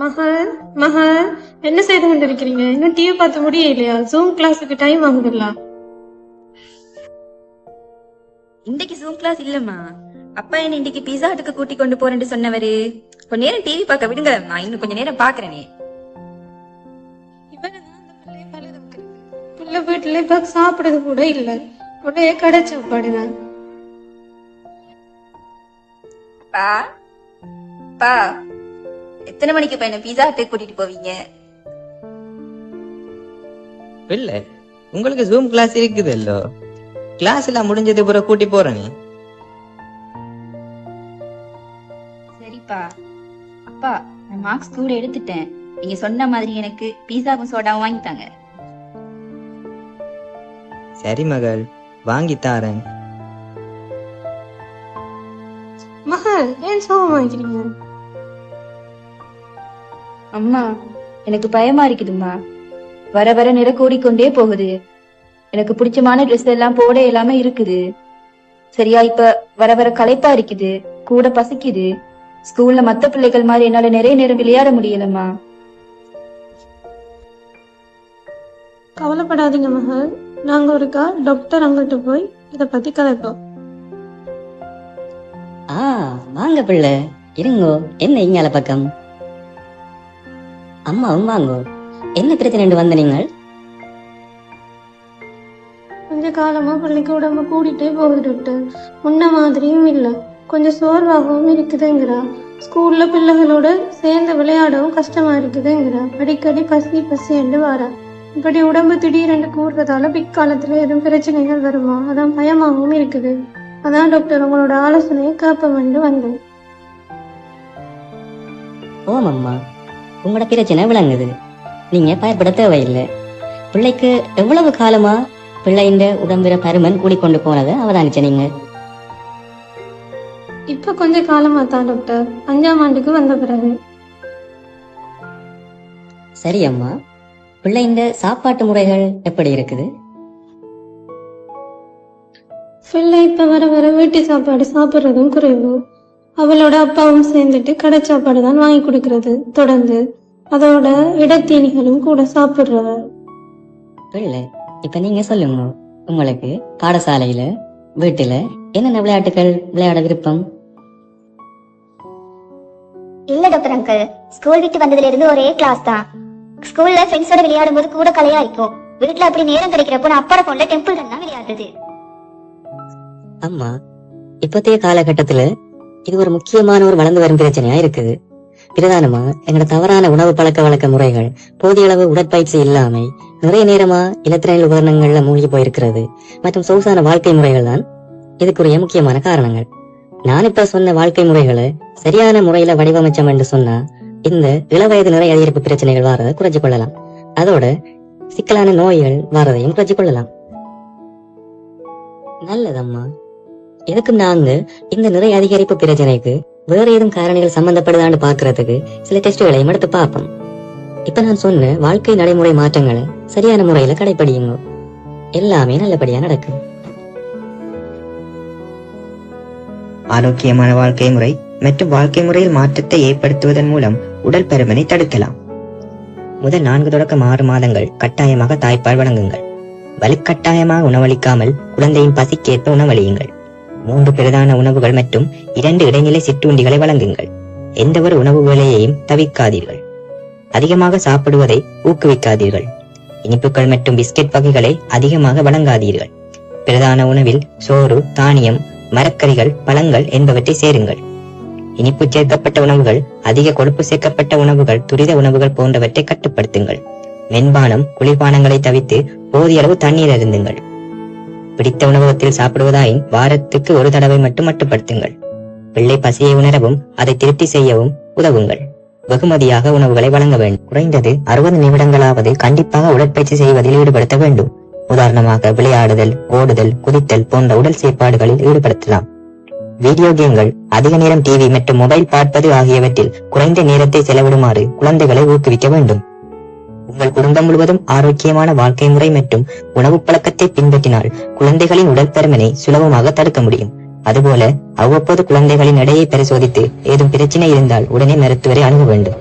மகள் மகள் என்ன செய்து கொண்டிருக்கிறீங்க? இன்னும் டிவி பார்த்து முடியலையா ஜூம் கிளாஸுக்கு டைம் ஆகுதுல்ல. இன்றைக்கு ஜூம் கிளாஸ் இல்லம்மா. அப்பா என்ன இன்னைக்கு பீஸா ஹட்டுக்கு கூட்டி கொண்டு போறேன்னு சொன்னவரு. கொஞ்ச நேரம் டிவி பார்க்க விடுங்க. நான் இன்னும் கொஞ்ச நேரம் பாக்குறேனே. பிள்ளை வீட்டுல இப்ப சாப்பிடுறது கூட இல்ல. ஒரே கடை சாப்பாடுதான் பா பா. எத்தனை மணிக்கு இப்ப என்ன பீஸா ஹட்டுக்கு கூட்டிட்டு போவீங்க? இல்ல உங்களுக்கு ஜூம் கிளாஸ் இருக்குதல்லோ? கிளாஸ் எல்லாம் முடிஞ்சது பிறகு கூட்டி போறேனே சரிப்பா. அப்பா நான் மார்க்ஸ் கூட எடுத்துட்டேன். நீங்க சொன்ன மாதிரி எனக்கு பீஸாவும் சோடாவும் வாங்கி தாங்க. சரி மகள் வாங்கி தாரேன். மகள் ஏன் சோகம் வாங்கிக்கிறீங்க? அம்மா எனக்கு பயமா இருக்குதும்மா. வர வர நிற கூடிக்கொண்டே போகுது. எனக்கு பிடிச்சமான ட்ரெஸ் எல்லாம் போட இல்லாம இருக்குது. சரியா இப்ப வர வர களைப்பா இருக்குது. கூட பசிக்குது. ஸ்கூல்ல மத்த பிள்ளைகள் மாதிரி என்னால நிறைய நேரம் விளையாட முடியலம்மா. கவலைப்படாதீங்க மகள். நாங்க ஒருக்கா டாக்டர் அங்கிட்டு போய் இத பத்தி கதைப்போம். ஆ வாங்க பிள்ளை. இருங்கோ. என்ன இங்கால பக்கம்? அம்மாவும் வாங்கோ என்ன பிரச்சனை வந்த நீங்கள்? கொஞ்ச காலமா பிள்ளைக்கு உடம்பு கூடிட்டே போகுது டாக்டர் முன்ன மாதிரியும் இல்ல. கொஞ்சம் சோர்வாகவும் இருக்குதுங்கிறா. ஸ்கூல்ல பிள்ளைகளோட சேர்ந்து விளையாடவும் கஷ்டமா இருக்குதுங்கிறா. அடிக்கடி பசி பசி என்று வாரா. இப்படி உடம்பு திடீரென்று கூடுறதால பிற்காலத்துல எதுவும் பிரச்சனைகள் வருமா? அதான் பயமாகவும் இருக்குது. அதான் டாக்டர் உங்களோட ஆலோசனையை கேட்போம் என்று வந்தேன். ஓம் அம்மா உங்களோட பிரச்சனை விளங்குது. நீங்க பயப்பட தேவையில்லை. பிள்ளைக்கு எவ்வளவு காலமா பிள்ளையின் உடம்புற பருமன் கூடிக்கொண்டு போனதை அவதானிச்ச நீங்க? இப்ப கொஞ்ச காலமா தான் டாக்டர். அஞ்சாம் ஆண்டுக்கு வந்த பிறகு. சரி அம்மா. பிள்ளையின் சாப்பாட்டு முறைகள் எப்படி இருக்குது? பிள்ளை இப்ப வர வர வீட்டு சாப்பாடு சாப்பிடுறதும் குறைவு. அவளோட அப்பாவும் சேர்ந்துட்டு கடை சாப்பாடு தான் வாங்கி கொடுக்கறது. தொடர்ந்து அதோட இடத்தீனிகளும் கூட சாப்பிடுறவ பிள்ளை இப்ப நீங்க சொல்லுங்க. உங்களுக்கு பாடசாலையில வீட்டுல என்னென்ன விளையாட்டுகள் விளையாட விருப்பம்? இல்ல டாக்டர் அங்கிள் ஸ்கூல் விட்டு வந்ததுல இருந்து ஒரே கிளாஸ் தான். ஸ்கூல்ல ஃப்ரெண்ட்ஸோட விளையாடும் போது கூட கலையா இருக்கும் வீட்ல அப்படி நேரம் கிடைக்கிறப்போ நான் அப்பா போன்ல டெம்பிள் ரன் தான் விளையாடுறது. அம்மா இப்பத்திய காலகட்டத்துல இது ஒரு முக்கியமான ஒரு வளர்ந்து வரும் பிரச்சனையா இருக்குது. பிரதானமா எங்களோட தவறான உணவு பழக்க வழக்க முறைகள் போதிய அளவு உடற்பயிற்சி இல்லாமை நிறைய நேரமா இலத்திரனியல் உபகரணங்கள்ல மூழ்கி போயிருக்கிறது மற்றும் சொகுசான வாழ்க்கை முறைகள் தான் இதுக்குரிய முக்கியமான காரணங்கள். நான் இப்ப சொன்ன வாழ்க்கை முறைகளை சரியான முறையில வடிவமைச்சோம் என்று சொன்னா இந்த இளவயது நிறை அதிகரிப்பு பிரச்சனைகள் வாரதை குறைச்சு கொள்ளலாம். அதோட சிக்கலான நோய்கள் வாரதையும் குறைச்சு கொள்ளலாம். நல்லதம்மா. எதுக்கு நாங்க இந்த நிறை அதிகரிப்பு பிரச்சனைக்கு வேற ஏதும் காரணிகள் சம்பந்தப்படுதான்னு பாக்குறதுக்கு சில டெஸ்ட்களையும் எடுத்து பார்ப்போம். இப்ப நான் சொன்ன வாழ்க்கை நடைமுறை மாற்றங்களை சரியான முறையில கடைபிடியுங்க எல்லாமே நல்லபடியா நடக்கும் ஆரோக்கியமான வாழ்க்கை முறை மற்றும் வாழ்க்கை முறையில் மாற்றத்தை ஏற்படுத்துவதன் மூலம் உடல் பருமனை தடுக்கலாம். முதல் நான்கு தொடக்கம் ஆறு மாதங்கள் கட்டாயமாக தாய்ப்பால் வழங்குங்கள் வலுக்கட்டாயமாக உணவளிக்காமல் குழந்தையின் பசிக்கேற்ப உணவளியுங்கள். மூன்று பிரதான உணவுகள் மற்றும் இரண்டு இடைநிலை சிற்றுண்டிகளை வழங்குங்கள். எந்த ஒரு உணவு வேலையையும் தவிக்காதீர்கள். அதிகமாக சாப்பிடுவதை ஊக்குவிக்காதீர்கள். இனிப்புகள் மற்றும் பிஸ்கெட் வகைகளை அதிகமாக வழங்காதீர்கள். பிரதான உணவில் சோறு தானியம் மரக்கறிகள் பழங்கள் என்பவற்றை சேருங்கள். இனிப்பு சேர்க்கப்பட்ட உணவுகள் அதிக கொழுப்பு சேர்க்கப்பட்ட உணவுகள் துரித உணவுகள் போன்றவற்றை கட்டுப்படுத்துங்கள். மென்பானம் குளிர்பானங்களை தவித்து போதிய அளவு தண்ணீர் அருந்துங்கள். பிடித்த உணவகத்தில் சாப்பிடுவதாயின் வாரத்துக்கு ஒரு தடவை மட்டும் மட்டுப்படுத்துங்கள். பிள்ளை பசியை உணரவும் அதை திருப்தி செய்யவும் உதவுங்கள். வெகுமதியாக உணவுகளை வழங்க வேண்டும். குறைந்தது அறுபது நிமிடங்களாவது கண்டிப்பாக உடற்பயிற்சி செய்வதில் ஈடுபடுத்த வேண்டும். உதாரணமாக விளையாடுதல் ஓடுதல் குதித்தல் போன்ற உடல் செயற்பாடுகளில் ஈடுபடுத்தலாம். வீடியோ கேம்கள் அதிக நேரம் டிவி மற்றும் மொபைல் பார்ப்பது ஆகியவற்றில் குறைந்த நேரத்தை செலவிடுமாறு குழந்தைகளை ஊக்குவிக்க வேண்டும். உங்கள் குடும்பம் முழுவதும் ஆரோக்கியமான வாழ்க்கை முறை மற்றும் உணவு பழக்கத்தை பின்பற்றினால் குழந்தைகளின் உடல் பருமனை சுலபமாக தடுக்க முடியும். அதுபோல அவ்வப்போது குழந்தைகளின் எடையை பரிசோதித்து ஏதும் பிரச்சனை இருந்தால் உடனே மருத்துவரை அணுக வேண்டும்.